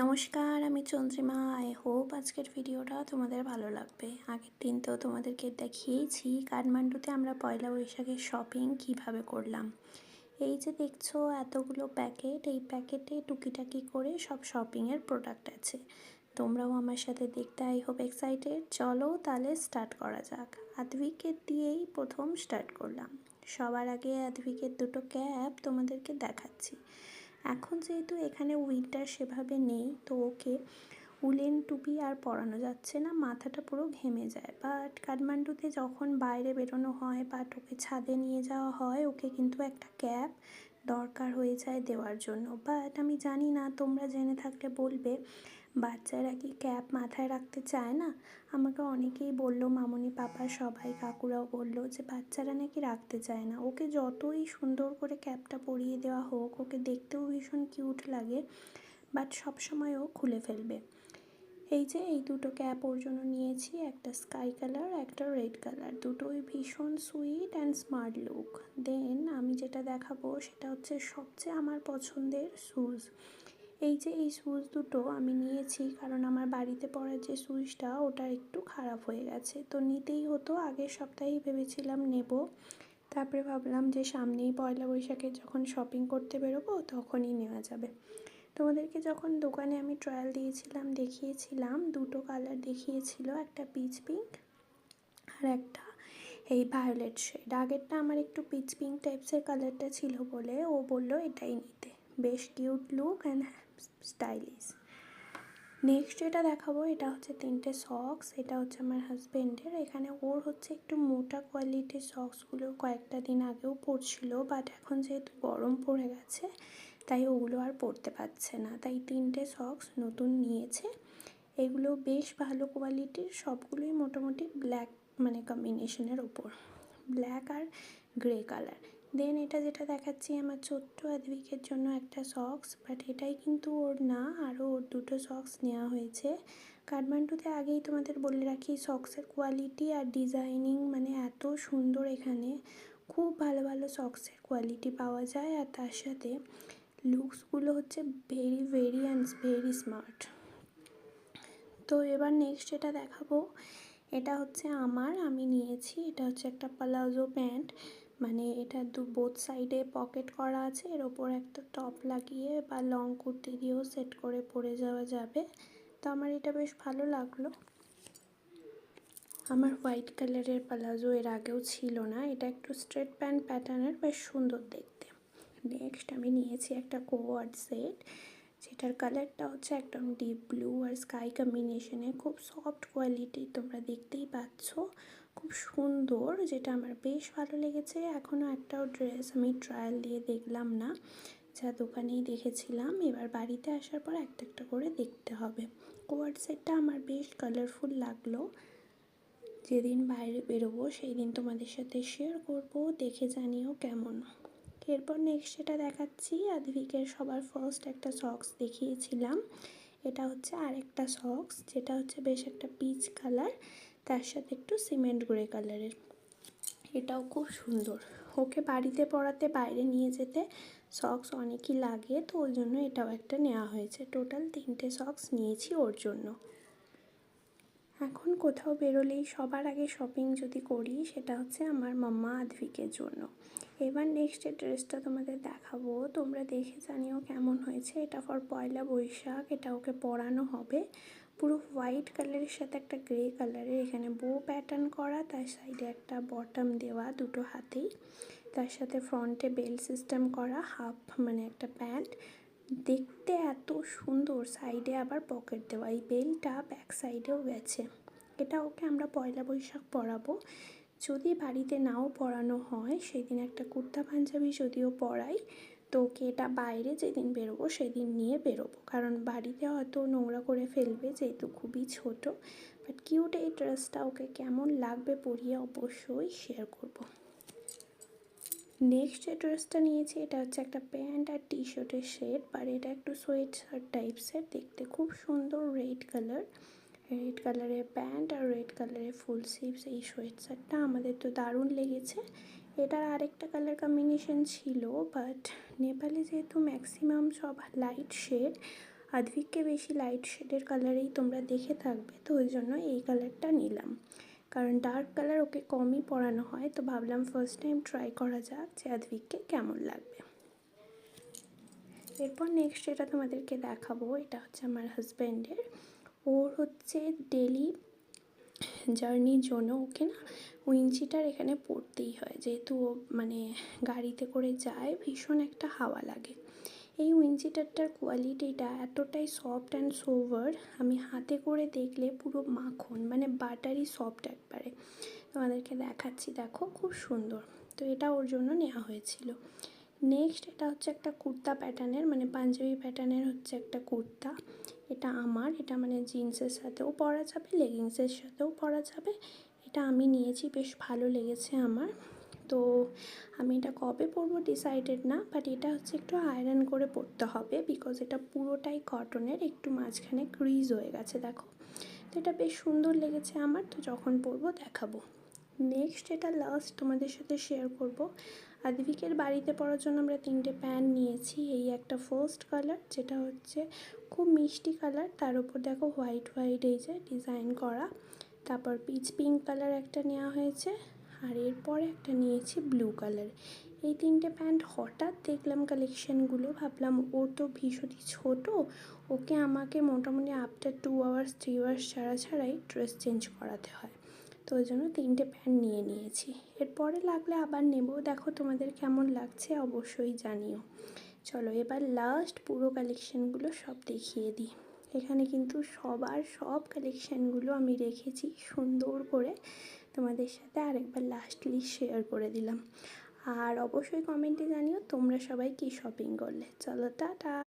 নমস্কার, আমি Chandrima. I hope আজকের ভিডিওটা তোমাদের ভালো লাগবে। আগের দিন তো তোমাদেরকে দেখিয়েছি, কাঠমান্ডুতে আমরা পয়লা বৈশাখের শপিং কীভাবে করলাম। এই যে দেখছ, এতগুলো প্যাকেট এই প্যাকেটে টুকিটাকি করে সব শপিংয়ের প্রোডাক্ট আছে। তোমরাও আমার সাথে দেখতে আই হোপ এক্সাইটেড চলো তাহলে স্টার্ট করা যাক। আদভিকের দিয়েই প্রথম স্টার্ট করলাম। সবার আগে আদভিকের দুটো ক্যাব তোমাদেরকে দেখাচ্ছি। এখন যেহেতু এখানে উইন্টার সেভাবে নেই, তো ওকে উলেন টুপি আর পরানো যাচ্ছে না, মাথাটা পুরো ঘেমে যায়। বাট কাঠমান্ডুতে যখন বাইরে বেরোনো হয় বাট ওকে ছাদে নিয়ে যাওয়া হয়, ওকে কিন্তু একটা ক্যাপ দরকার হয়ে যায় দেওয়ার জন্য। বাট আমি জানি না, তোমরা জেনে থাকলে বলবে বাচ্চারা কি ক্যাপ মাথায় রাখতে চায় না? আমাকে অনেকেই বলল, মামনি, পাপা, সবাই, কাকুরাও বলল যে বাচ্চারা নাকি রাখতে চায় না। ওকে যতই সুন্দর করে ক্যাপটা পরিয়ে দেওয়া হোক, ওকে দেখতেও ভীষণ কিউট লাগে, বাট সবসময় ও খুলে ফেলবে। এই যে এই দুটো ক্যাপ ওর জন্য নিয়েছি, একটা স্কাই কালার, একটা রেড কালার। দুটোই ভীষণ sweet and smart look. Then আমি যেটা দেখাবো সেটা হচ্ছে সবচেয়ে আমার পছন্দের শ্যুজ এই যে এই সুইচ দুটো আমি নিয়েছি, কারণ আমার বাড়িতে পড়ার যে সুইচটা ওটা একটু খারাপ হয়ে গেছে। তো নিতেই হতো, আগের সপ্তাহেই ভেবেছিলাম নেব। তারপরে ভাবলাম যে সামনেই পয়লা বৈশাখে যখন শপিং করতে বেরোবো, তখনই নেওয়া যাবে। তোমাদেরকে যখন দোকানে আমি ট্রায়াল দিয়েছিলাম, দেখিয়েছিলাম, দুটো কালার দেখিয়েছিল, একটা পিচ পিঙ্ক আর একটা এই ভায়োলেট শেড আগেরটা আমার একটু পিচ পিঙ্ক টাইপসের কালারটা ছিল বলে ও বলল, এটাই নিতে। বেশ cute look and stylish. Next যেটা দেখাবো, এটা হচ্ছে তিনটে সক্স এটা হচ্ছে আমার হাজব্যান্ডের এখানে ওর হচ্ছে একটু মোটা কোয়ালিটির সক্সগুলো কয়েকটা দিন আগেও পরছিল বাট এখন যেহেতু গরম পড়ে গেছে, তাই ওগুলো আর পরতে পারছে না। তাই তিনটে সক্স নতুন নিয়েছে। এগুলো বেশ ভালো কোয়ালিটির সবগুলোই মোটামুটি ব্ল্যাক মানে কম্বিনেশনের ওপর। ব্ল্যাক আর গ্রে কালার দেন এটা যেটা দেখাচ্ছি, আমার ছোট্ট আদবিকের জন্য একটা সক্স বাট এটাই কিন্তু ওর না। আরও ওর দুটো সক্স নেওয়া হয়েছে। কাঠমান্ডুতে আগেই তোমাদের বলে রাখি সক্সের কোয়ালিটি আর ডিজাইনিং মানে এত সুন্দর এখানে। খুব ভালো ভালো সক্সের কোয়ালিটি পাওয়া যায়, আর তার সাথে লুকসগুলো হচ্ছে very very and very smart তো এবার নেক্সট যেটা দেখাবো, এটা হচ্ছে আমার, আমি নিয়েছি। এটা হচ্ছে একটা পালাজো প্যান্ট মানে এটা দু বোথ সাইডে পকেট করা আছে। এর ওপর একটা টপ লাগিয়ে বা লং কুর্তি দিয়েও সেট করে পরে যাওয়া যাবে। তো আমার এটা বেশ ভালো লাগল। আমার হোয়াইট কালারের প্লাজো এর আগেও ছিল না। এটা একটু স্ট্রেট প্যান্ট প্যাটার্নের বেশ সুন্দর দেখতে। নেক্সট আমি নিয়েছি একটা কোয়ার্ড সেট যেটার কালারটা হচ্ছে একদম ডিপ ব্লু আর স্কাই কম্বিনেশনে খুব সফট কোয়ালিটি তোমরা দেখতেই পাচ্ছ। খুব সুন্দর, যেটা আমার বেশ ভালো লেগেছে। এখনও একটাও ড্রেস আমি ট্রায়াল দিয়ে দেখলাম না। যা দোকানেই দেখেছিলাম। এবার বাড়িতে আসার পর একটা একটা করে দেখতে হবে। কোয়ার্ড সেটটা আমার বেশ কালারফুল লাগল। যেদিন বাইরে বেরোবো সেই দিন তোমাদের সাথে শেয়ার করব। দেখে জানিও কেমন। এরপর নেক্সট যেটা দেখাচ্ছি আদভিকের সবার ফার্স্ট একটা সক্স দেখিয়েছিলাম। এটা হচ্ছে আরেকটা সক্স যেটা হচ্ছে বেশ একটা পিচ কালার তার সাথে একটু সিমেন্ট গ্রে কালারের এটাও খুব সুন্দর। ওকে বাড়িতে পড়াতে বাইরে নিয়ে যেতে সক্স অনেকই লাগে, তো ওই জন্য এটাও একটা নেওয়া হয়েছে। টোটাল তিনটে সক্স নিয়েছি ওর জন্য। এখন কোথাও বেরোলেই সবার আগে শপিং যদি করি, সেটা হচ্ছে আমার মাম্মা আদভিকের জন্য। এবার নেক্সট ড্রেসটা তোমাদের দেখাবো। তোমরা দেখে জানিও কেমন হয়েছে। এটা ফর পয়লা বৈশাখ, এটা ওকে পরানো হবে। পুরো হোয়াইট কালারের সাথে একটা গ্রে কালারের এখানে বো প্যাটার্ন করা, তার সাইডে একটা বটম দেওয়া দুটো হাতেই। তার সাথে ফ্রন্টে বেল সিস্টেম করা হাফ মানে একটা প্যান্ট দেখতে এত সুন্দর সাইডে আবার পকেট দেওয়া। এই বেলটা ব্যাক সাইডেও গেছে। এটা ওকে আমরা পয়লা বৈশাখ পরাবো। যদি বাড়িতে নাও পরানো হয়, সেদিন একটা কুর্তা পাঞ্জাবি যদিও পরাই তো এটা বাইরে যেদিন বেরোবো সেদিন নিয়ে বেরোবো। কারণ বাড়িতে হয়তো নোংরা করে ফেলবে যেহেতু খুবই ছোট। বাট কিউট এই ড্রেসটা ওকে কেমন লাগবে পরিয়ে অবশ্যই শেয়ার করব। নেক্সট যে ড্রেসটা নিয়েছি, এটা হচ্ছে একটা প্যান্ট আর টি শার্টের শেড বাট এটা একটু সোয়েট শার্ট টাইপসের দেখতে খুব সুন্দর রেড কালার রেড কালারের প্যান্ট আর রেড কালারের ফুল স্লিভস এই সোয়েট শার্টটা আমাদের তো দারুণ লেগেছে। এটার আরেকটা কালার কম্বিনেশন ছিল বাট নেপালে যেহেতু ম্যাক্সিমাম সব লাইট শেড আদ্ভিককে বেশি লাইট শেডের কালারেই তোমরা দেখে থাকবে, তো ওই জন্য এই কালারটা নিলাম। কারণ ডার্ক কালার ওকে কমই পরানো হয়, তো ভাবলাম ফার্স্ট টাইম ট্রাই করা যাক যে আদ্ভিককে কেমন লাগবে। এরপর নেক্সট এটা তোমাদেরকে দেখাবো, এটা হচ্ছে আমার হাজব্যান্ডের ওর হচ্ছে ডেলি জার্নির জন্য ওকে না উইঞ্চিটার এখানে পড়তেই হয়। যেহেতু ও মানে গাড়িতে করে যায়, ভীষণ একটা হাওয়া লাগে। এই উইঞ্চিটারটার কোয়ালিটিটা এতটাই সফট অ্যান্ড সোভার আমি হাতে করে দেখলে পুরো মাখন মানে বাটারি সফট একবারে। তোমাদেরকে দেখাচ্ছি, দেখো, খুব সুন্দর। তো এটা ওর জন্য নেওয়া হয়েছিল। নেক্সট এটা হচ্ছে একটা কুর্তা প্যাটার্নের মানে পাঞ্জাবি প্যাটার্নের হচ্ছে একটা কুর্তা। এটা আমার, এটা মানে জিন্সের সাথেও পরা যাবে, লেগিংসের সাথেও পরা যাবে। এটা আমি নিয়েছি, বেশ ভালো লেগেছে আমার। তো আমি এটা কবে পরবো ডিসাইডেড না বাট এটা হচ্ছে একটু আয়রন করে পরতে হবে বিকজ এটা পুরোটাই কটনের একটু মাঝখানে ক্রিজ হয়ে গেছে, দেখো। তো এটা বেশ সুন্দর লেগেছে আমার, তো যখন পরবো দেখাবো। নেক্সট এটা লাস্ট তোমাদের সাথে শেয়ার করব। আদিবিকের বাড়িতে পড়ার জন্য আমরা তিনটে প্যান্ট নিয়েছি। এই একটা ফার্স্ট কালার যেটা হচ্ছে খুব মিষ্টি কালার তার উপর দেখো হোয়াইট হোয়াইট এই যে ডিজাইন করা। তারপর পিচ পিঙ্ক কালার একটা নেওয়া হয়েছে, আর এরপরে একটা নিয়েছি ব্লু কালার এই তিনটে প্যান্ট হঠাৎ দেখলাম কালেকশানগুলো ভাবলাম ওর তো ভীষণই ছোটো, ওকে আমাকে মোটামুটি after two hours three hours ছাড়া ছাড়াই ড্রেস চেঞ্জ করাতে হয়। তো ওই জন্য তিনটে প্যান্ট নিয়ে নিয়েছি। এরপরে লাগলে আবার নেব। দেখো তোমাদের কেমন লাগছে অবশ্যই জানিও। চলো এবার লাস্ট পুরো কালেকশানগুলো সব দেখিয়ে দিই। এখানে কিন্তু সবার সব কালেকশানগুলো আমি রেখেছি সুন্দর করে। তোমাদের সাথে আরেকবার লাস্টলি শেয়ার করে দিলাম। আর অবশ্যই কমেন্টে জানিও তোমরা সবাই কী শপিং করলে। চলো, টাটা!